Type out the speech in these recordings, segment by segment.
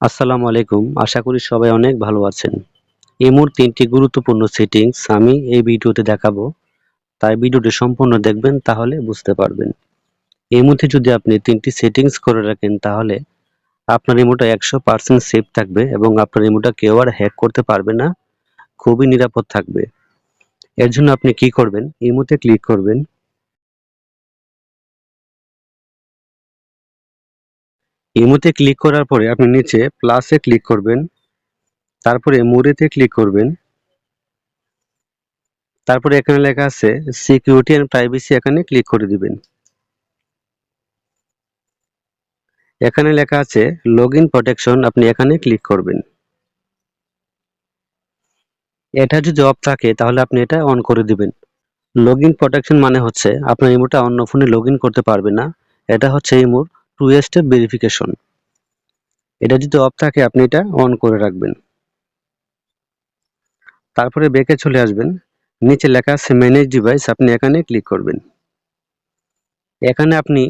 আসসালামু আলাইকুম। আশা করি সবাই অনেক ভালো আছেন। ইমোর তিনটি গুরুত্বপূর্ণ সেটিংস আমি এই ভিডিওতে দেখাবো। তাই ভিডিওটি সম্পূর্ণ দেখবেন, তাহলে বুঝতে পারবেন। এই যদি আপনি তিনটি সেটিংস করে রাখেন, তাহলে আপনার ইমোটা একশো পার্সেন্ট সেফ থাকবে এবং আপনার ইমোটা কেউ আর হ্যাক করতে পারবে না। খুবই নিরাপদ থাকবে। এর জন্য আপনি কি করবেন? ইমোতে ক্লিক করবেন। ইমোতে ক্লিক করার পরে আপনি নিচে প্লাসে ক্লিক করবেন, তারপরে মোড়েতে ক্লিক করবেন। তারপরে এখানে লেখা আছে সিকিউরিটি অ্যান্ড প্রাইভেসি এখানে ক্লিক করে দিবেন। এখানে লেখা আছে লগ ইন প্রোটেকশন আপনি এখানে ক্লিক করবেন। এটা যদি অফ থাকে তাহলে আপনি এটা অন করে দিবেন। লগ ইন প্রোটেকশন মানে হচ্ছে আপনার ইমোটা অন্য ফোনে লগ ইন করতে পারবে না। এটা হচ্ছে ইমোর টু স্টেপ ভেরিফিকেশন এটা যদি অফ থাকে, আপনি এটা অন করে রাখবেন। তারপরে ব্যাকে চলে আসবেন। নিচে লেখা আছে ম্যানেজ ডিভাইস আপনি এখানে ক্লিক করবেন। এখানে আপনি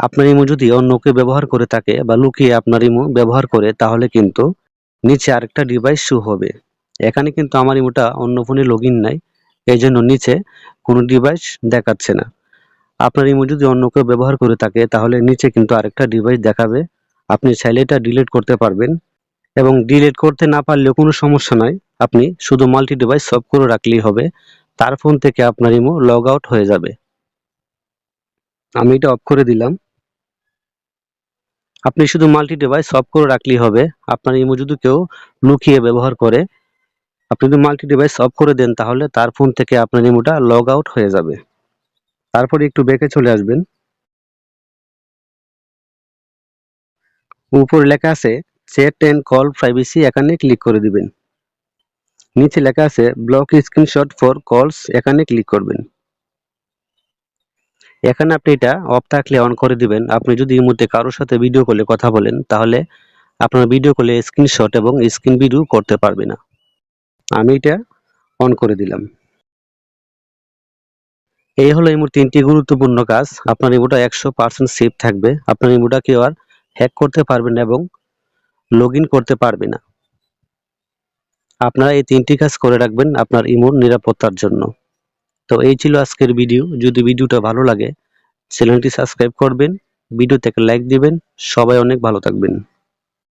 আপনার ইমো যদি অন্য কেউ ব্যবহার করে থাকে বা লুকিয়ে আপনার ইমো ব্যবহার করে, তাহলে কিন্তু নিচে আরেকটা ডিভাইস শু হবে। এখানে কিন্তু আমার ইমোটা অন্য ফোনে লগ ইন নাই এই জন্য নিচে কোনো ডিভাইস দেখাচ্ছে না। আপনার ইমো যদি অন্য কেউ ব্যবহার করে থাকে, তাহলে নিচে কিন্তু আরেকটা ডিভাইস দেখাবে। আপনি চাইলে এটা ডিলিট করতে পারবেন। এবং ডিলিট করতে না পারলেও কোনো সমস্যা নাই। আপনি শুধু মাল্টি ডিভাইস সব করে রাখলেই হবে। তার ফোন থেকে আপনার ইমো লগ আউট হয়ে যাবে। আমি এটা অফ করে দিলাম। আপনি শুধু মাল্টি ডিভাইস অফ করে রাখলেই হবে। আপনার ইমো যদি কেউ লুকিয়ে ব্যবহার করে। আপনি যদি মাল্টি ডিভাইস অফ করে দেন, তাহলে তার ফোন থেকে আপনার ইমোটা লগ আউট হয়ে যাবে। তারপরে একটু বেঁকে চলে আসবেন। উপরে লেখা আছে চ্যাট এন্ড কল প্রাইভেসি এখানে ক্লিক করে দিবেন। নিচে লেখা আছে, ব্লক স্ক্রিনশট ফর কলস এখানে ক্লিক করবেন। এখানে আপনি এটা অফ থাকলে অন করে দিবেন। আপনি যদি এই মুহূর্তে কারোর সাথে ভিডিও কলে কথা বলেন, তাহলে আপনার ভিডিও কলে স্ক্রিনশট এবং স্ক্রিন ভিডিও করতে পারবে না। আমি এটা অন করে দিলাম। এই হলো ইমোর তিনটি গুরুত্বপূর্ণ কাজ। আপনার ইমোটা একশো পার্সেন্ট সেফ থাকবে। আপনার ইমোটা কেউ আর হ্যাক করতে পারবে না এবং লগ করতে পারবে না। আপনারা এই তিনটি কাজ করে রাখবেন আপনার ইমোর নিরাপত্তার জন্য। তো এই ছিল আজকের ভিডিও যদি ভিডিওটা ভালো লাগে চ্যানেলটি সাবস্ক্রাইব করবেন ভিডিওতে একটা লাইক দিবেন। সবাই অনেক ভালো থাকবেন।